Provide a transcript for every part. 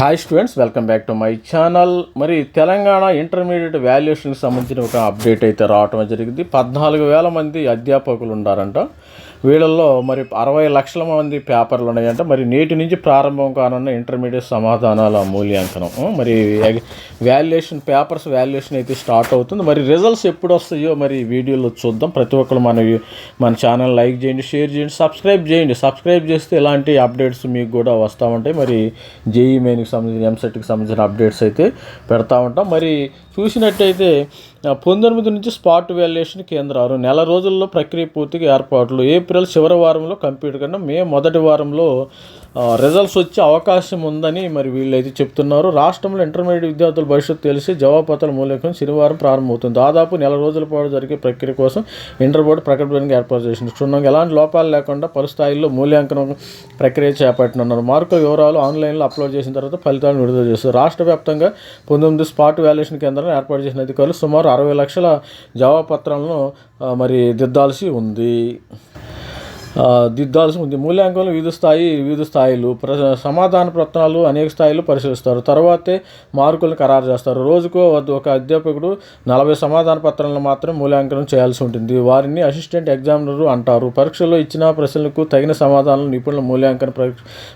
Hi students welcome back to my channel మరి Telangana intermediate వాల్యుయేషన్కి సంబంధించిన ఒక అప్డేట్ అయితే రావటం జరిగింది. పద్నాలుగు వేల మంది అధ్యాపకులు ఉన్నారంట. వీళ్ళల్లో మరి అరవై లక్షల మంది పేపర్లు ఉన్నాయంట. మరి నేటి నుంచి ప్రారంభం కానున్న ఇంటర్మీడియట్ సమాధానాల మూల్యాంకనం. మరి వాల్యుయేషన్ పేపర్స్ వాల్యుయేషన్ అయితే స్టార్ట్ అవుతుంది. మరి రిజల్ట్స్ ఎప్పుడు వస్తాయో మరి వీడియోలో చూద్దాం. ప్రతి ఒక్కరు మన మన ఛానల్ లైక్ చేయండి షేర్ చేయండి సబ్స్క్రైబ్ చేయండి. సబ్స్క్రైబ్ చేస్తే ఇలాంటి అప్డేట్స్ మీకు కూడా వస్తూ ఉంటాయి. మరి జేఈ మెయిన్కి సంబంధించిన ఎంసెట్కి సంబంధించిన అప్డేట్స్ అయితే పెడతా ఉంటాం. మరి చూసినట్టయితే పంతొమ్మిది నుంచి స్పాట్ వాల్యుయేషన్ కేంద్రాలు నెల రోజుల్లో ప్రక్రియ పూర్తిగా ఏర్పాట్లు. ఏప్రిల్ చివరి వారంలో కంప్యూటర్ కన్నా మే మొదటి వారంలో రిజల్ట్స్ వచ్చే అవకాశం ఉందని మరి వీళ్ళైతే చెప్తున్నారు. రాష్ట్రంలో ఇంటర్మీడియట్ విద్యార్థుల భవిష్యత్తు తెలిసి జవాబుపత్రాల మూల్యాంకనం శనివారం ప్రారంభమవుతుంది. దాదాపు నెల రోజుల పాటు జరిగే ప్రక్రియ కోసం ఇంటర్ బోర్డు ప్రకటనకు ఏర్పాటు చేసింది. క్షుణ్ణంగా ఎలాంటి లోపాలు లేకుండా పలు స్థాయిల్లో మూల్యాంకనం ప్రక్రియ చేపట్టనున్నారు. మార్కుల వివరాలు ఆన్లైన్లో అప్లోడ్ చేసిన తర్వాత ఫలితాలను విడుదల చేస్తారు రాష్ట్ర వ్యాప్తంగా పంతొమ్మిది స్పాట్ వాల్యుయేషన్ కేంద్రాలను ఏర్పాటు చేసిన అధికారులు సుమారు అరవై లక్షల జవాబుపత్రాలను మరి దిద్దాల్సి ఉంది. దిద్దాల్సి ఉంది. మూల్యాంకనం వివిధ స్థాయి వివిధ స్థాయిలు ప్ర సమాధాన ప్రశ్నలు అనేక స్థాయిలు పరిశీలిస్తారు. తర్వాతే మార్కులను ఖరారు చేస్తారు. రోజుకో ఒక అధ్యాపకుడు నలభై సమాధాన పత్రాలను మాత్రం మూల్యాంకనం చేయాల్సి ఉంటుంది. వారిని అసిస్టెంట్ ఎగ్జామినర్ అంటారు. పరీక్షలో ఇచ్చిన ప్రశ్నలకు తగిన సమాధానాలు నిపుణుల మూల్యాంకన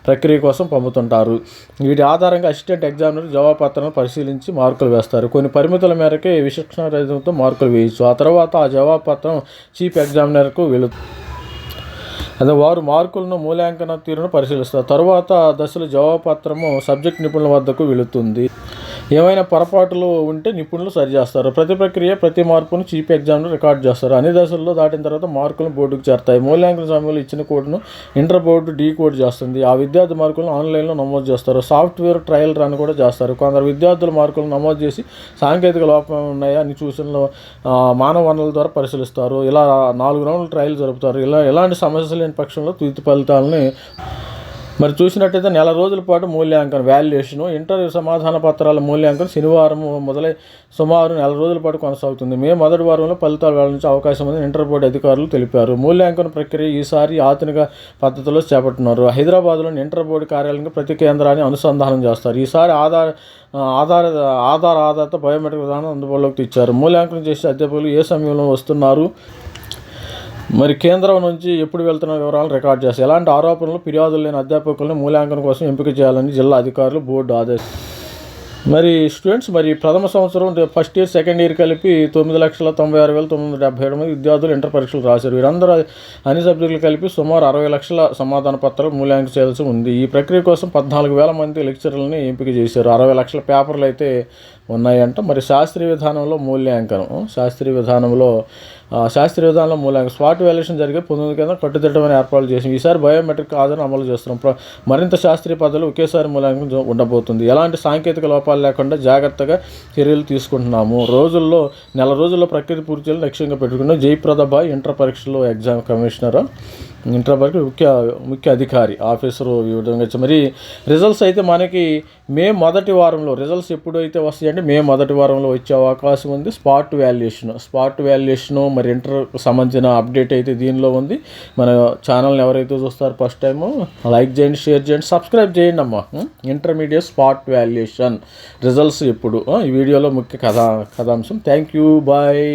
ప్రక్రియ కోసం పంపుతుంటారు వీటి ఆధారంగా అసిస్టెంట్ ఎగ్జామినర్ జవాబు పత్రాలను పరిశీలించి మార్కులు వేస్తారు. కొన్ని పరిమితుల మేరకే విశిక్షణ రహితంతో మార్కులు వేయచ్చు. ఆ తర్వాత ఆ జవాబు పత్రం చీఫ్ ఎగ్జామినర్కు వెళుతుంది అదే వారు మార్కులను మూల్యాంకన తీరును పరిశీలిస్తారు. తరువాత దశలు జవాబు పత్రము సబ్జెక్ట్ నిపుణుల వద్దకు వెళుతుంది. ఏమైనా పొరపాట్లు ఉంటే నిపుణులు సరిచేస్తారు ప్రతి ప్రక్రియ ప్రతి మార్పును చీఫ్ ఎగ్జామ్ను రికార్డ్ చేస్తారు. అన్ని దశల్లో దాటిన తర్వాత మార్కులను బోర్డుకు చేరుతాయి. మూల్యాంకన సమయంలో ఇచ్చిన కోడ్ను ఇంటర్ బోర్డు డీ కోడ్ చేస్తుంది. ఆ విద్యార్థి మార్కులను ఆన్లైన్లో నమోదు చేస్తారు. సాఫ్ట్వేర్ ట్రయల్ రన్ కూడా చేస్తారు. కొందరు విద్యార్థుల మార్కులు నమోదు చేసి సాంకేతిక లోపం ఉన్నాయా అని సూచనలు మానవ వనరుల ద్వారా పరిశీలిస్తారు. ఇలా నాలుగు రౌండ్లు ట్రయల్ జరుపుతారు. ఇలా ఎలాంటి సమస్యలు లేని పక్షంలో తుది ఫలితాలని మరి చూసినట్టయితే నెల రోజుల పాటు మూల్యాంకనం వాల్యుయేషన్ ఇంటర్ సమాధాన పత్రాల మూల్యాంకనం శనివారం మొదలై సుమారు నెల రోజుల పాటు కొనసాగుతుంది. మే మొదటి వారంలో ఫలితాలు వెల్లడించే అవకాశం ఉందని ఇంటర్ బోర్డు అధికారులు తెలిపారు. మూల్యాంకన ప్రక్రియ ఈసారి ఆధునిక పద్ధతిలో చేపట్టున్నారు హైదరాబాద్లోని ఇంటర్ బోర్డు కార్యాలయంగా ప్రతి కేంద్రాన్ని అనుసంధానం చేస్తారు. ఈసారి ఆధార్ ఆధార ఆధార్ ఆధారిత బయోమెట్రిక్ విధానం అందుబాటులోకి తెచ్చారు. మూల్యాంకనం చేసే అధ్యాపకులు ఏ సమయంలో వస్తున్నారు? మరి కేంద్రం నుంచి ఎప్పుడు వెళ్తున్న వివరాలు రికార్డ్ చేస్తారు ఎలాంటి ఆరోపణలు ఫిర్యాదులు లేని అధ్యాపకులను మూల్యాంకనం కోసం ఎంపిక చేయాలని జిల్లా అధికారులు బోర్డు ఆదేశం మరి స్టూడెంట్స్ మరి ప్రథమ సంవత్సరం ఫస్ట్ ఇయర్ సెకండ్ ఇయర్ కలిపి తొమ్మిది లక్షల తొంభై ఆరు వేల తొమ్మిది వందల డెబ్బై ఏడు మంది విద్యార్థులు ఇంటర్ పరీక్షలు రాశారు. వీరందరూ అన్ని సబ్జెక్టులు కలిపి సుమారు అరవై లక్షల సమాధాన పత్రాలు మూల్యాంకనం చేయాల్సి ఉంది. ఈ ప్రక్రియ కోసం పద్నాలుగు వేల మంది లెక్చరర్లని ఎంపిక చేశారు. అరవై లక్షల పేపర్లు అయితే ఉన్నాయంట. మరి శాస్త్రీయ విధానంలో మూల్యాంకనం శాస్త్రీయ విధానంలో శాస్త్రీయ విధానంలో మూల్యాంకనం స్పాట్ వాల్యుయేషన్ జరిగే పంతొమ్మిది కింద కట్టుదిట్టమైన ఏర్పాట్లు చేసి ఈసారి బయోమెట్రిక్ ఆధారం అమలు చేస్తున్నాం. మరింత శాస్త్రీయ పద్ధతులు ఒకేసారి మూల్యాంకనం ఉండబోతుంది. ఎలాంటి సాంకేతిక లోపాలు లేకుండా జాగ్రత్తగా చర్యలు తీసుకుంటున్నాము. రోజుల్లో నెల రోజుల్లో ప్రక్రియ పూర్తి చేయాలని లక్ష్యంగా పెట్టుకున్నాం. జయప్రద ఇంటర్ పరీక్షలో ఎగ్జామ్ కమిషనర్. ఇంటర్ పరీక్ష ముఖ్య ముఖ్య అధికారి ఆఫీసరు ఈ విధంగా మరి రిజల్ట్స్ అయితే మనకి మే మొదటి వారంలో రిజల్ట్స్ ఎప్పుడైతే వస్తాయంటే మే మొదటి వారంలో వచ్చే అవకాశం ఉంది. స్పాట్ వాల్యుయేషన్ స్పాట్ వాల్యుయేషన్ మరి ఇంటర్ సంబంధించిన అప్డేట్ అయితే దీనిలో ఉంది. మన ఛానల్ని ఎవరైతే చూస్తారో ఫస్ట్ టైం లైక్ చేయండి షేర్ చేయండి సబ్స్క్రైబ్ చేయండి అమ్మా. ఇంటర్మీడియట్ స్పాట్ వాల్యుయేషన్ రిజల్ట్స్ ఎప్పుడు? ఈ వీడియోలో ముఖ్య కథా కథాంశం. Thank you bye